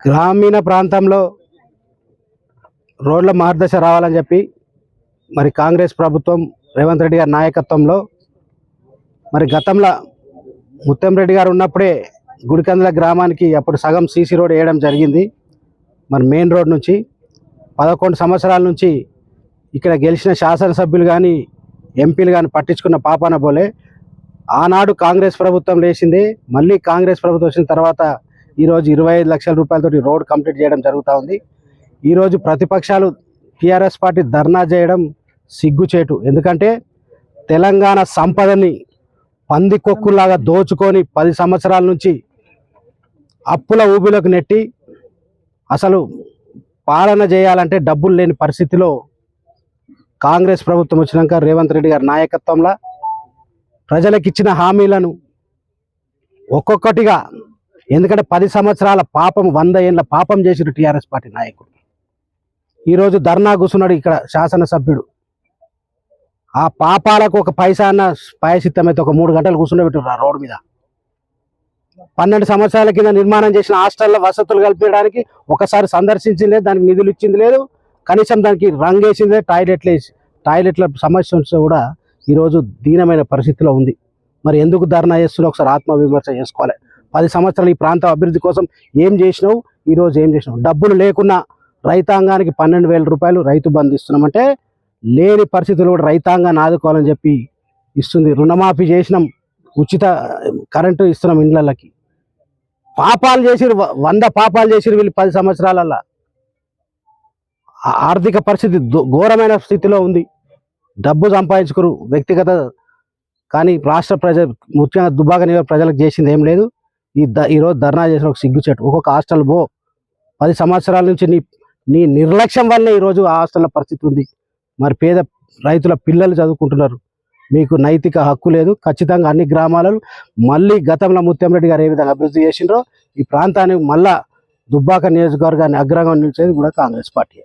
గ్రామీణ ప్రాంతంలో రోడ్ల మార్గదర్శ రావాలని చెప్పి మరి కాంగ్రెస్ ప్రభుత్వం రేవంత్ రెడ్డి గారి నాయకత్వంలో మరి గతంలో ముత్తంరెడ్డి గారు ఉన్నప్పుడే గుడికందుల గ్రామానికి అప్పుడు సగం సీసీ రోడ్ వేయడం జరిగింది. మరి మెయిన్ రోడ్ నుంచి పదకొండు సంవత్సరాల నుంచి ఇక్కడ గెలిచిన శాసనసభ్యులు కానీ ఎంపీలు కానీ పట్టించుకున్న పాపాన పోలే ఆనాడు కాంగ్రెస్ ప్రభుత్వం లేచింది మళ్ళీ కాంగ్రెస్ ప్రభుత్వం వచ్చిన తర్వాత ఈరోజు ఇరవై ఐదు లక్షల రూపాయలతోటి రోడ్ కంప్లీట్ చేయడం జరుగుతూ ఉంది. ఈరోజు ప్రతిపక్షాలు టీఆర్ఎస్ పార్టీ ధర్నా చేయడం సిగ్గుచేటు. ఎందుకంటే తెలంగాణ సంపదని పందికొక్కులాగా దోచుకొని పది సంవత్సరాల నుంచి అప్పుల ఊబిలోకి నెట్టి అసలు పాలన చేయాలంటే డబ్బులు లేని పరిస్థితిలో కాంగ్రెస్ ప్రభుత్వం వచ్చినాక రేవంత్ రెడ్డి గారి నాయకత్వంలో ప్రజలకు ఇచ్చిన హామీలను ఒక్కొక్కటిగా ఎందుకంటే పది సంవత్సరాల పాపం వంద ఏళ్ళ పాపం చేసిన టీఆర్ఎస్ పార్టీ నాయకుడు. ఈరోజు ధర్నా కూర్చున్నాడు ఇక్కడ శాసనసభ్యుడు. ఆ పాపాలకు ఒక పైసా అన్న పాయసిత్తమైతే ఒక మూడు గంటలు కూర్చుండబెట్టారు ఆ రోడ్డు మీద. పన్నెండు సంవత్సరాల కింద నిర్మాణం చేసిన హాస్టల్లో వసతులు కల్పించడానికి ఒకసారి సందర్శించింది లేదు దానికి నిధులు ఇచ్చింది లేదు. కనీసం దానికి రంగేసింది లేదు టాయిలెట్లు వేసి టాయిలెట్ల సమస్య ఉంటే కూడా ఈరోజు దీనమైన పరిస్థితిలో ఉంది. మరి ఎందుకు ధర్నా చేస్తున్నా ఒకసారి ఆత్మవిమర్శ చేసుకోవాలి. పది సంవత్సరాలు ఈ ప్రాంత అభివృద్ధి కోసం ఏం చేసినావు? ఈరోజు ఏం చేసినావు? డబ్బులు లేకున్నా రైతాంగానికి పన్నెండు వేల రూపాయలు రైతు బంధు ఇస్తున్నామంటే లేని పరిస్థితులు కూడా రైతాంగాన్ని ఆదుకోవాలని చెప్పి ఇస్తుంది. రుణమాఫీ చేసినాం. ఉచిత కరెంటు ఇస్తున్నాం ఇండ్లకి. పాపాలు చేసిరు వంద పాపాలు చేసిరు వీళ్ళు పది సంవత్సరాలల్లా. ఆర్థిక పరిస్థితి ఘోరమైన స్థితిలో ఉంది. డబ్బు సంపాదించుకురు వ్యక్తిగత కానీ రాష్ట్ర ప్రజ ముఖ్యంగా దుబాక నియోజక ప్రజలకు చేసింది ఏం లేదు. ఈ ద ఈరోజు ధర్నా చేసిన ఒక సిగ్గుచేటు. ఒక్కొక్క హాస్టల్ పో. పది సంవత్సరాల నుంచి నీ నీ నిర్లక్ష్యం వల్లే ఈరోజు ఆ హాస్టల్ల పరిస్థితి ఉంది. మరి పేద రైతుల పిల్లలు చదువుకుంటున్నారు. మీకు నైతిక హక్కు లేదు. ఖచ్చితంగా అన్ని గ్రామాలలో మళ్ళీ గతంలో ముత్యంరెడ్డి గారు ఏ విధంగా అభివృద్ధి చేసిండ్రో ఈ ప్రాంతానికి మళ్ళా దుబ్బాక నియోజకవర్గాన్ని అగ్రంగా నిలిచేది కూడా కాంగ్రెస్ పార్టీ.